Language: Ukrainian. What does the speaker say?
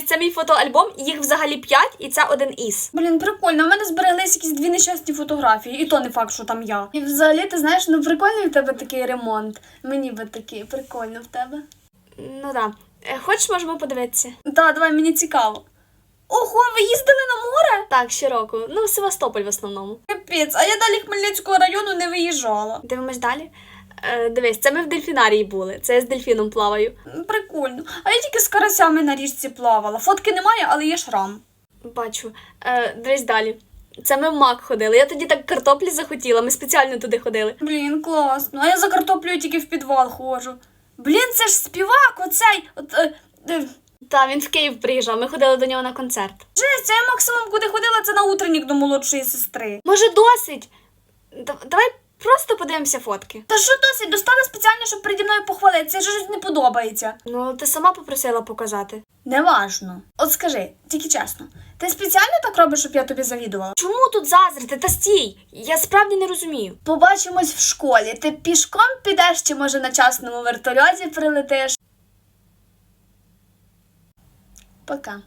Це мій фотоальбом, їх взагалі 5, і це один із. Блін, прикольно. У мене збереглись якісь дві нещасні фотографії, і то не факт, що там я. І взагалі, ти знаєш, ну прикольний в тебе такий ремонт. Мені би такий, прикольно в тебе. Ну да. Е, Хочеш, можемо подивитися? Так, давай, мені цікаво. Ого, ви їздили на море? Так, щороку. Ну, в Севастополь в основному. Капець, а я далі Хмельницького району не виїжджала. Дивимось далі. Е, дивись, це ми в дельфінарії були. Це я з дельфіном плаваю. Прикольно. А я тільки з карасями на річці плавала. Фотки немає, але є шрам. Бачу. Е, дивись далі. Це ми в мак ходили. Я тоді так картоплі захотіла, ми спеціально туди ходили. Блін, класно. А я за картоплею тільки в підвал ходжу. Блін, це ж співак, оцей. От, е, е, Та він в Київ приїжджав, ми ходили до нього на концерт. Жесть, а я максимум куди ходила, це на утреннік до молодшої сестри. Може, досить? Давай просто подивимося фотки. Та що досить, достала спеціально, щоб переді мною похвалитися, це ж не подобається. Ну, ти сама попросила показати. Неважно. От скажи, тільки чесно, ти спеціально так робиш, щоб я тобі завідувала? Чому тут заздрити? Та стій! Я справді не розумію. Побачимось в школі. Ти пішком підеш чи може на частному вертольоті прилетиш? Пока.